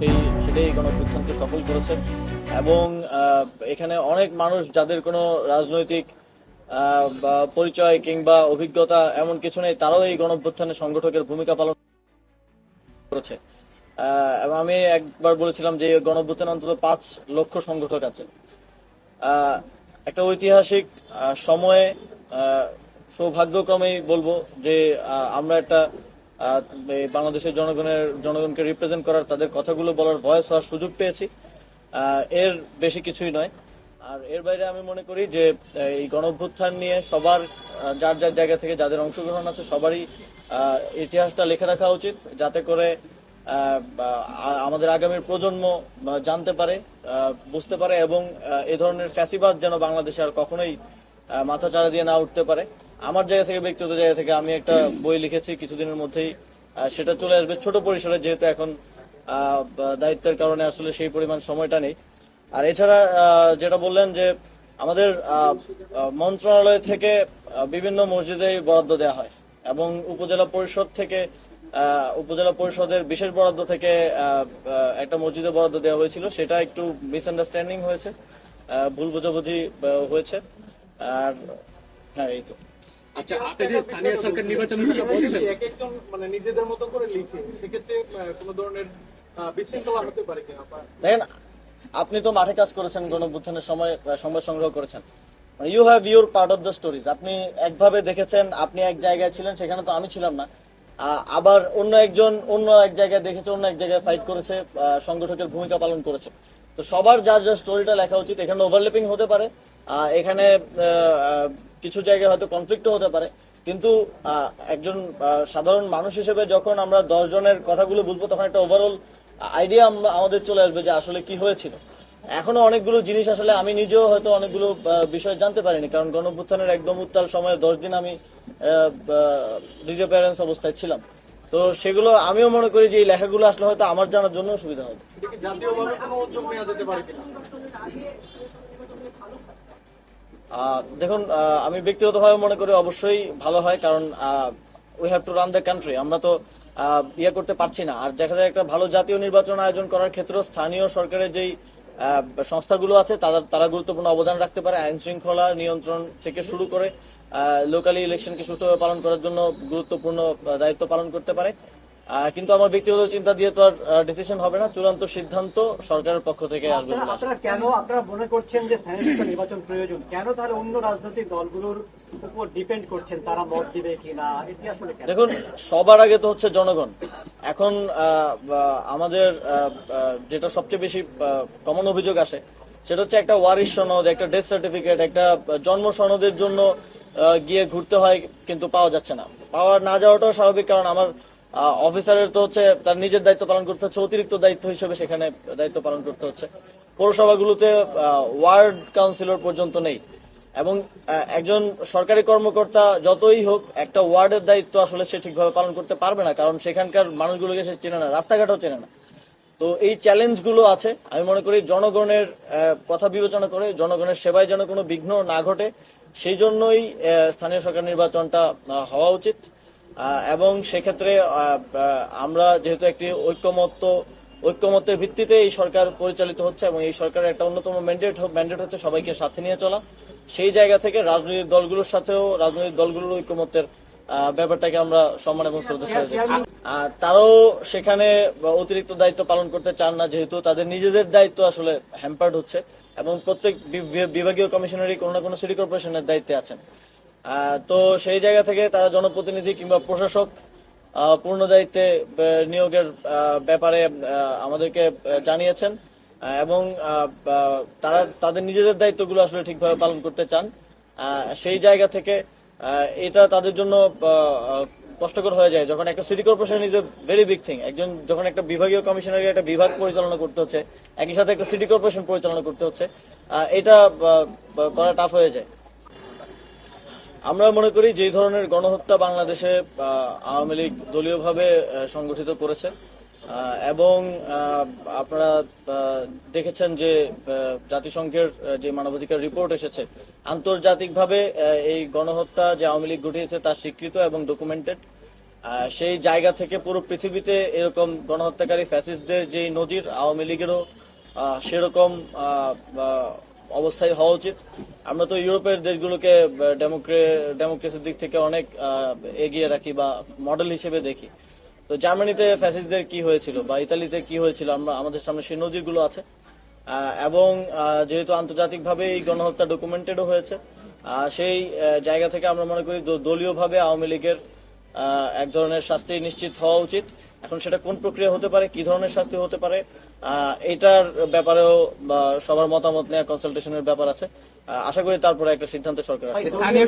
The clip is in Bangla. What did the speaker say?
সেই সেটাই গণঅভ্যুত্থানকে সফল করেছে এবং এখানে অনেক মানুষ যাদের কোনো রাজনৈতিক পরিচয় কিংবা অভিজ্ঞতা এমন কিছু নেই, তারাও এই গণঅভ্যুত্থানে সংগঠকের ভূমিকা পালন করেছে। এবং আমি একবার বলেছিলাম যে এই গণঅভ্যুত্থানে অন্তত পাঁচ লক্ষ সংগঠক আছে। একটা ঐতিহাসিক সময়ে সৌভাগ্যক্রমেই বলব যে আমরা একটা বাংলাদেশের জনগণের, জনগণকে রিপ্রেজেন্ট করার, তাদের কথাগুলো বলার ভয়েস হওয়ার সুযোগ পেয়েছি। এর বেশি কিছুই নয়। আর এর বাইরে আমি মনে করি যে এই গণঅভ্যুত্থান নিয়ে সবার যার যার জায়গা থেকে যাদের অংশগ্রহণ আছে, সবারই ইতিহাসটা লিখে রাখা উচিত, যাতে করে আমাদের আগামীর প্রজন্ম জানতে পারে বুঝতে পারে এবং এ ধরনের ফ্যাসিবাদ যেন বাংলাদেশে আর কখনোই মাথা চাড়া দিয়ে না উঠতে পারে। আমার জায়গা থেকে, ব্যক্তিগত জায়গা থেকে আমি একটা বই লিখেছি কিছুদিনের মধ্যেই। সেটা চলে আসবে ছোট পরিসরে, যেহেতু এখন দায়িত্বের কারণে আসলে সেই পরিমাণ সময়টা নেই। আর এছাড়া যেটা বললেন যে আমাদের মন্ত্রণালয় থেকে বিভিন্ন মসজিদে বরাদ্দ দেওয়া হয় এবং উপজেলা পরিষদ থেকে উপজেলা পরিষদের বিশেষ বরাদ্দ থেকে একটা মসজিদে বরাদ্দ দেওয়া হয়েছিল। সেটা একটু মিসআন্ডারস্ট্যান্ডিং হয়েছে ভুল বোঝাবুঝি হয়েছে। আর হ্যাঁ এই তো। আচ্ছা আপনি যে স্থানীয় সরকার নির্বাচনের কথা বলছেন। এক একজন মানে নিজেদের মতো করে লিখে সেক্ষেত্রে কোনো ধরনের বিশৃঙ্খলা হতে পারে কিনা দেখেন আপনি তো মাঠে কাজ করেছেন গণঅভ্যুত্থানের সময় সংবাদ সংগ্রহ করেছেন। You have your part of the stories আপনি একভাবে দেখেছেন আপনি এক জায়গায় ছিলেন সেখানে তো আমি ছিলাম না। আহ, আবার অন্য একজন অন্য এক জায়গায় দেখেছে অন্য এক জায়গায় ফাইট করেছে আহ, সংগঠকের ভূমিকা পালন করেছে। তো সবার যার যার স্টোরিটা লেখা উচিত, এখানে ওভারল্যাপিং হতে পারে এখানে কিছু জায়গায় হয়তো কনফ্লিক্টও হতে পারে, কিন্তু একজন সাধারণ মানুষ হিসেবে যখন আমরা দশ জনের কথাগুলো বুঝব তখন একটা ওভারঅল আইডিয়া আমাদের চলে আসবে যে আসলে কি হয়েছিল। এখনও অনেকগুলো জিনিস আসলে আমি নিজেও হয়তো অনেকগুলো বিষয় জানতে পারিনি, কারণ গণঅভ্যুত্থানের একদম উত্তাল সময়ে দশ দিন আমি ডিজে প্যারেন্টস অবস্থায় ছিলাম। তো সেগুলো আমিও মনে করি যে এই লেখাগুলো আসলে হয়তো আমার জানার জন্য সুবিধা হবে। জাতীয়ভাবে কোনো উদ্যোগ নেওয়া যেতে পারে কিনা? দেখুন আমি ব্যক্তিগতভাবে মনে করি অবশ্যই ভালো হয়, কারণ we have to run the country আমরা তো ইয়ে করতে পারছি না। আর দেখা যায় একটা ভালো জাতীয় নির্বাচন আয়োজন করার ক্ষেত্রেও স্থানীয় সরকারের যেই সংস্থাগুলো আছে, তারা তারা গুরুত্বপূর্ণ অবদান রাখতে পারে। আইন শৃঙ্খলা নিয়ন্ত্রণ থেকে শুরু করে লোকালি ইলেকশনকে সুষ্ঠুভাবে পালন করার জন্য গুরুত্বপূর্ণ দায়িত্ব পালন করতে পারে। কিন্তু আমার ব্যক্তিগত চিন্তা দিয়ে তো আর ডিসিশন হবে না। চূড়ান্ত সিদ্ধান্ত সরকারের পক্ষ থেকে আসবে আপনারা কেন আপনারা মনে করছেন যে স্থানীয় নির্বাচন প্রয়োজন? কেন তাহলে অন্য রাজনৈতিক দলগুলোর উপর ডিপেন্ড করছেন? তারা মত দিবে কিনা? এটি আসলে দেখুন সবার আগে তো হচ্ছে জনগণ। এখন আহ, আমাদের যেটা সবচেয়ে বেশি কমন অভিযোগ আসে সেটা হচ্ছে একটা ওয়ারিশ সনদ একটা ডেথ সার্টিফিকেট একটা জন্ম সনদের জন্য গিয়ে ঘুরতে হয় কিন্তু পাওয়া যাচ্ছে না। পাওয়া না যাওয়াটাও স্বাভাবিক কারণ আমার অফিসারের তো হচ্ছে তার নিজের দায়িত্ব পালন করতে হচ্ছে, অতিরিক্ত দায়িত্ব হিসেবে সেখানে দায়িত্ব পালন করতে হচ্ছে। পৌরসভাগুলোতে ওয়ার্ড কাউন্সিলর পর্যন্ত নেই। এবং একজন সরকারি কর্মকর্তা যতই হোক, একটা ওয়ার্ডের দায়িত্ব আসলে সে ঠিকভাবে পালন করতে পারবে না, কারণ সেখানকার মানুষগুলোকে সে চেনে না, রাস্তাঘাটও চেনে না। তো এই চ্যালেঞ্জগুলো আছে। আমি মনে করি জনগণের কথা বিবেচনা করে, জনগণের সেবায় যেন কোনো বিঘ্ন না ঘটে, সেই জন্যই স্থানীয় সরকার নির্বাচনটা হওয়া উচিত। এবং সেক্ষেত্রে আমরা যেহেতু একটি ঐক্যমত্য ঐক্যমত্যের ভিত্তিতে এই সরকার পরিচালিত হচ্ছে এবং এই সরকারের একটা অন্যতম ম্যান্ডেট ম্যান্ডেট হচ্ছে সবাইকে সাথে নিয়ে চলা। সেই জায়গা থেকে রাজনৈতিক দলগুলোর সাথেও রাজনৈতিক দলগুলোর ঐক্যমত্যের আহ, ব্যাপারটাকে আমরা সম্মান এবং শ্রদ্ধা জানাচ্ছি। আহ, তারাও সেখানে অতিরিক্ত দায়িত্ব পালন করতে চান না যেহেতু তাদের নিজেদের দায়িত্ব আসলে হ্যাম্পার্ড হচ্ছে এবং প্রত্যেক বিভাগীয় কমিশনারই কোনো না কোনো সিটি কর্পোরেশনের দায়িত্বে আছেন। তো সেই জায়গা থেকে তারা জনপ্রতিনিধি কিংবা প্রশাসক পূর্ণ দায়িত্বে নিয়োগের ব্যাপারে আমাদেরকে জানিয়েছেন। এবং তারা তাদের নিজেদের দায়িত্বগুলো আসলে ঠিকভাবে পালন করতে চান। সেই জায়গা থেকে এটা তাদের জন্য কষ্টকর হয়ে যায়। যখন একটা city corporation is a very big thing একজন যখন একটা বিভাগীয় কমিশনারের একটা বিভাগ পরিচালনা করতে হচ্ছে, একই সাথে একটা সিটি কর্পোরেশন পরিচালনা করতে হচ্ছে এটা করা টাফ হয়ে যায়। আমরা মনে করি যে ধরনের গণহত্যা বাংলাদেশে আওয়ামী লীগ দলীয়ভাবে সংগঠিত করেছে। এবং আপনারা দেখেছেন যে জাতিসংঘের যে মানবাধিকার রিপোর্ট এসেছে, আন্তর্জাতিকভাবে এই গণহত্যা যে আওয়ামী লীগ ঘটিয়েছে তা স্বীকৃত এবং ডকুমেন্টেড সেই জায়গা থেকে পুরো পৃথিবীতে এরকম গণহত্যাকারী ফ্যাসিস্টদের যে নজির, আওয়ামী লীগেরও সেরকম অবস্থায় হওয়া উচিত। আমরা তো ইউরোপের দেশগুলোকে ডেমোক্রেসির দিক থেকে অনেক এগিয়ে রাখি বা মডেল হিসেবে দেখি। তো জার্মানিতে ফ্যাসিস্টদের কি হয়েছিল বা ইতালিতে কি হয়েছিল? আমরা, আমাদের সামনে সেই নজিরগুলো আছে। এবং যেহেতু আন্তর্জাতিকভাবে এই গণহত্যা ডকুমেন্টেডও হয়েছে সেই জায়গা থেকে আমরা মনে করি দলীয়ভাবে আওয়ামী লীগের এক ধরনের শাস্তি নিশ্চিত হওয়া উচিত। এখন সেটা কোন প্রক্রিয়া হতে পারে, কি ধরনের শাস্তি হতে পারে এটার ব্যাপারেও সবার মতামত নেওয়া কনসালটেশনের ব্যাপার আছে। আশা করি তারপরে একটা সিদ্ধান্ত সরকার আসবে। স্থানীয়